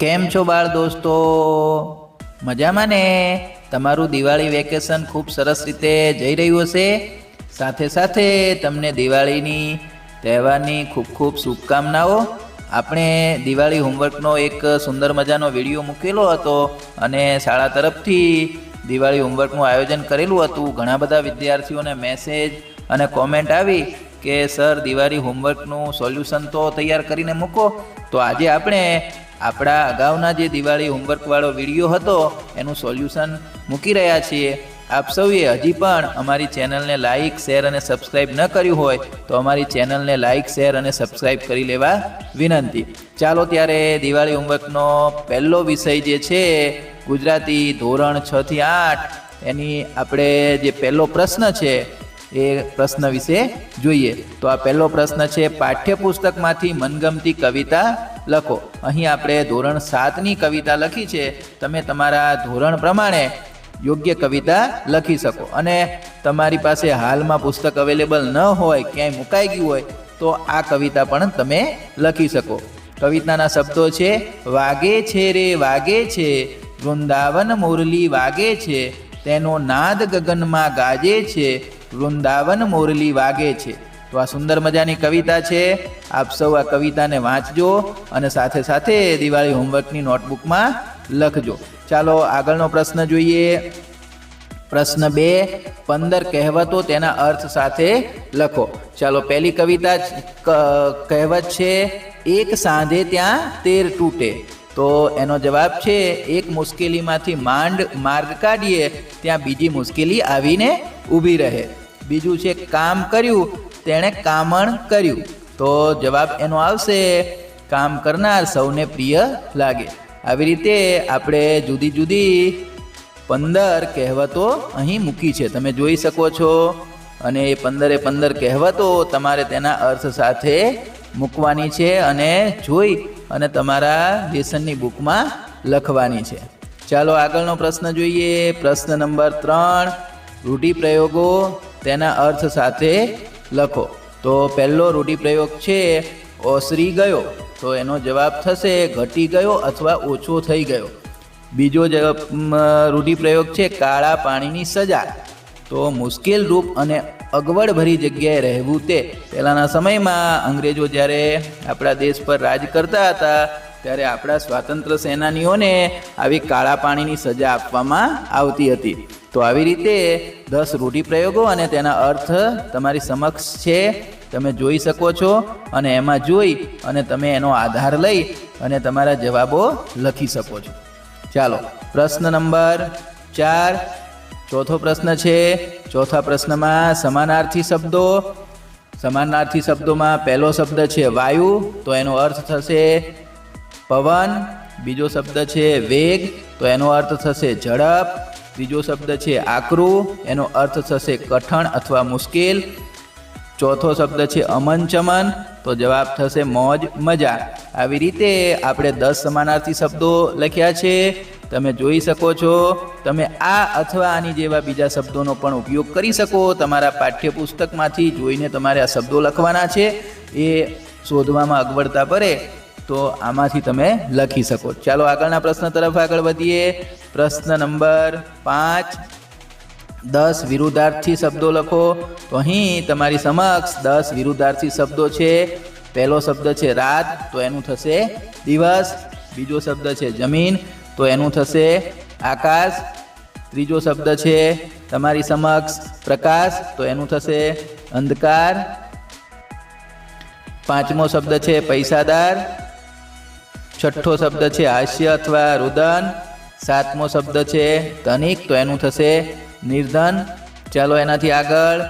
કેમ છો બાળ દોસ્તો? મજામાં ને? તમારું દિવાળી વેકેશન ખૂબ સરસ રીતે જઈ રહ્યું હશે. સાથે સાથે તમને દિવાળીની, તહેવારની ખૂબ ખૂબ શુભકામનાઓ. આપણે દિવાળી હોમવર્કનો એક સુંદર મજાનો વીડિયો મૂકેલો હતો અને શાળા તરફથી દિવાળી હોમવર્કનું આયોજન કરેલું હતું. ઘણા બધા વિદ્યાર્થીઓને મેસેજ અને કોમેન્ટ આવી કે, સર, દિવાળી હોમવર્કનું સોલ્યુશન તો તૈયાર કરીને મૂકો. તો આજે આપણે આપણા અગાઉના જે દિવાળી હોમવર્કવાળો વીડિયો હતો, એનું સોલ્યુશન મૂકી રહ્યા છીએ. આપ સૌએ હજી પણ અમારી ચેનલને લાઇક શેર અને સબસ્ક્રાઇબ ન કર્યું હોય, તો અમારી ચેનલને લાઇક શેર અને સબસ્ક્રાઇબ કરી લેવા વિનંતી. ચાલો ત્યારે દિવાળી હોમવર્કનો પહેલો વિષય જે છે, ગુજરાતી ધોરણ છ થી આઠ, એની આપણે જે પહેલો પ્રશ્ન છે, એ પ્રશ્ન વિશે જોઈએ. તો આ પહેલો પ્રશ્ન છે, પાઠ્યપુસ્તકમાંથી મનગમતી કવિતા લખો. અહીં આપણે ધોરણ સાતની કવિતા લખી છે. તમે તમારા ધોરણ પ્રમાણે યોગ્ય કવિતા લખી શકો. અને તમારી પાસે હાલમાં પુસ્તક અવેલેબલ ન હોય, ક્યાંય મુકાઈ ગયું હોય, તો આ કવિતા પણ તમે લખી શકો. કવિતાના શબ્દો છે, વાગે છે રે, વાગે છે. વૃંદાવન મુરલી વાગે છે. તેનો નાદ ગગનમાં ગાજે છે. વૃંદાવન મોરલી વાગે છે. તો આ સુંદર મજાની કવિતા છે. આપ સૌ આ કવિતાને વાંચજો અને સાથે સાથે દિવાળી હોમવર્કની નોટબુકમાં લખજો. ચાલો આગળનો પ્રશ્ન જોઈએ. પ્રશ્ન બે, પંદર કહેવતો તેના અર્થ સાથે લખો. ચાલો પહેલી કવિતા કહેવત છે, એક સાંધે ત્યાં તેર તૂટે. તો એનો જવાબ છે, એક મુશ્કેલીમાંથી માંડ માર્ગ કાઢીએ, ત્યાં બીજી મુશ્કેલી આવીને ઊભી રહે. બીજું છે, કામ કર્યું તેણે કામણ કર્યું. તો જવાબ એનો આવશે, કામ કરનાર સૌને પ્રિય લાગે. આવી રીતે આપણે જુદી જુદી પંદર કહેવતો અહીં મૂકી છે. તમે જોઈ શકો છો, અને એ પંદરે પંદર કહેવતો તમારે તેના અર્થ સાથે મૂકવાની છે અને જોઈ અને તમારા લેસનની બુકમાં લખવાની છે. ચાલો આગળનો પ્રશ્ન જોઈએ. પ્રશ્ન નંબર ત્રણ, રૂઢિપ્રયોગો તેના અર્થ સાથે લખો. તો પહેલો રૂઢિપ્રયોગ છે, ઓસરી ગયો, તો એનો જવાબ થશે ઘટી ગયો અથવા ઓછો થઈ ગયો. બીજો રૂઢિપ્રયોગ છે, કાળા પાણીની સજા. તો મુશ્કેલ રૂપ અને અગવડભરી જગ્યાએ રહેવું તે. પહેલાંના સમયમાં અંગ્રેજો જ્યારે આપણા દેશ પર રાજ કરતા હતા ત્યારે આપણા સ્વાતંત્ર્ય સેનાનીઓને આવી કાળા પાણીની સજા આપવામાં આવતી હતી. તો આવી રીતે દસ રૂઢિપ્રયોગો અને તેના અર્થ તમારી સમક્ષ છે, તમે જોઈ શકો છો અને એમાં જોઈ અને તમે એનો આધાર લઈ અને તમારા જવાબો લખી શકો છો. ચાલો, પ્રશ્ન નંબર ચાર. ચોથો પ્રશ્ન છે, ચોથા પ્રશ્નમાં સમાનાર્થી શબ્દો. સમાનાર્થી શબ્દોમાં પહેલો શબ્દ છે વાયુ, તો એનો અર્થ થશે પવન, બીજો શબ્દ છે વેગ, તો એનો અર્થ થશે ઝડપ. ત્રીજો શબ્દ છે આકરું, એનો અર્થ થશે કઠણ અથવા મુશ્કેલ. ચોથો શબ્દ છે અમન ચમન, તો જવાબ થશે મોજ, મજા. આવી રીતે આપણે દસ સમાનાર્થી શબ્દો લખ્યા છે. તમે જોઈ શકો છો, તમે આ અથવા આની જેવા બીજા શબ્દોનો પણ ઉપયોગ કરી શકો. તમારા પાઠ્યપુસ્તકમાંથી જોઈને તમારે આ શબ્દો લખવાના છે. એ શોધવામાં અગવડતા પડે. તો આમાંથી તમે લખી શકો. ચાલો આગળના પ્રશ્ન તરફ આગળ વધીએ. પ્રશ્ન નંબર પાંચ. દસ વિરુદ્ધાર્થી શબ્દો લખો. તો અહીં તમારી સમક્ષ દસ વિરુદ્ધાર્થી શબ્દો છે. પહેલો શબ્દ છે રાત, તો એનું થશે દિવસ. બીજો શબ્દ છે જમીન, તો એનું થશે આકાશ. ત્રીજો શબ્દ છે તમારી સમક્ષ પ્રકાશ, તો એનું થશે અંધકાર. પાંચમો શબ્દ છે પૈસાદાર છઠ્ઠો શબ્દ છે હાસ્ય અથવા રુદન. સાતમો શબ્દ છે ધનિક, તો એનું થશે નિર્ધન. ચાલો એનાથી આગળ.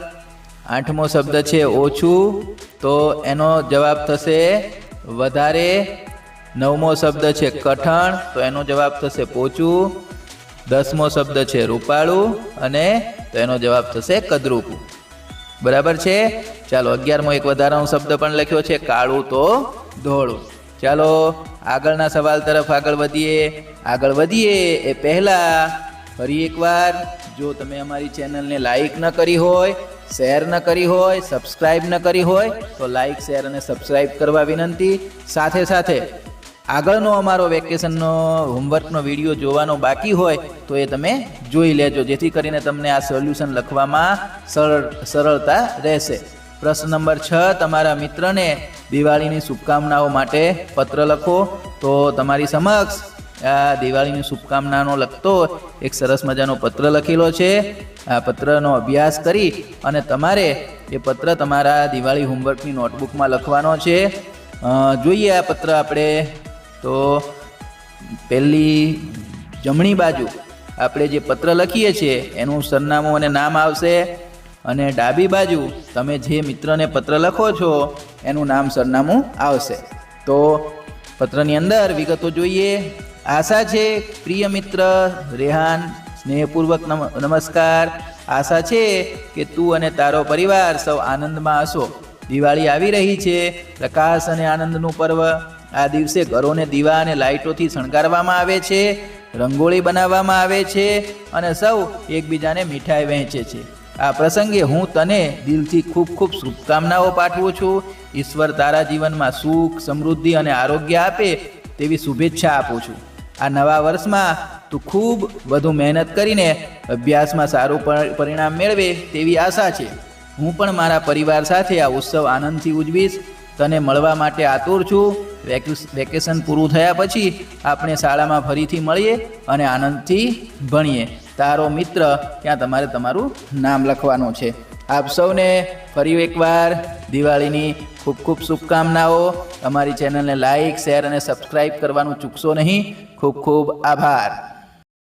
આઠમો શબ્દ છે ઓછું, તો એનો જવાબ થશે વધારે. નવમો શબ્દ છે કઠણ, તો એનો જવાબ થશે પોચું. દસમો શબ્દ છે રૂપાળું અને તો એનો જવાબ થશે કદરૂપું. બરાબર છે? ચાલો અગિયારમો એક વધારાનો શબ્દ પણ લખ્યો છે, કાળું તો ધોળું. ચાલો, આગળના સવાલ તરફ આગળ વધીએ. આગળ વધીએ એ પહેલાં ફરી એકવાર, જો તમે અમારી ચેનલને લાઈક ન કરી હોય, શેર ન કરી હોય સબસ્ક્રાઈબ ન કરી હોય, તો લાઈક, શેર અને સબસ્ક્રાઈબ કરવા વિનંતી. સાથે સાથે, આગળનો અમારો વેકેશનનો, હોમવર્કનો વીડિયો જોવાનો બાકી હોય, તો એ તમે જોઈ લેજો, જેથી કરીને તમને આ સોલ્યુશન લખવામાં સરળ સરળતા રહેશે. પ્રશ્ન નંબર છ, તમારા મિત્રને દિવાળીની શુભકામનાઓ માટે પત્ર લખો. તો તમારી સમક્ષ આ દિવાળીની શુભકામનાનો લખતો એક સરસ મજાનો પત્ર લખેલો છે. આ પત્રનો અભ્યાસ કરી અને તમારે એ પત્ર તમારા દિવાળી હોમવર્કની નોટબુકમાં લખવાનો છે. જોઈએ આ પત્ર આપણે. તો પહેલી જમણી બાજુ આપણે જે પત્ર લખીએ છીએ, એનું સરનામું અને નામ આવશે. અને ડાબી બાજુ તમે જે મિત્રને પત્ર લખો છો, એનું નામ સરનામું આવશે. તો પત્રની અંદર વિગતો જોઈએ. આશા છે, પ્રિય મિત્ર, રેહાન, સ્નેહપૂર્વક નમ- નમસ્કાર. આશા છે કે તું અને તારો પરિવાર સૌ આનંદમાં હશો. દિવાળી આવી રહી છે. પ્રકાશ અને આનંદનું પર્વ આ દિવસે ઘરોને દીવા અને લાઇટોથી શણગારવામાં આવે છે, રંગોળી બનાવવામાં આવે છે અને સૌ એકબીજાને મીઠાઈ વહેંચે છે. આ પ્રસંગે હું તને દિલથી ખૂબ ખૂબ શુભકામનાઓ પાઠવું છું. ઈશ્વર તારા જીવનમાં સુખ, સમૃદ્ધિ અને આરોગ્ય આપે તેવી શુભેચ્છા આપું છું. આ નવા વર્ષમાં તું ખૂબ વધુ મહેનત કરીને અભ્યાસમાં સારું પર- પરિણામ મેળવે તેવી આશા છે. હું પણ મારા પરિવાર સાથે આ ઉત્સવ આનંદથી ઉજવીશ. તને મળવા માટે આતુર છું. વેકેશન પૂરું થયા પછી આપણે શાળામાં ફરીથી મળીએ અને આનંદથી ભણીએ. તારો મિત્ર ત્યાં તમારે તમારું નામ લખવાનું છે? આપ સૌને ફરી એકવાર દિવાળીની ખૂબ ખૂબ શુભકામનાઓ. અમારી ચેનલને લાઈક શેર અને સબસ્ક્રાઈબ કરવાનું ચૂકશો નહીં. ખૂબ ખૂબ આભાર.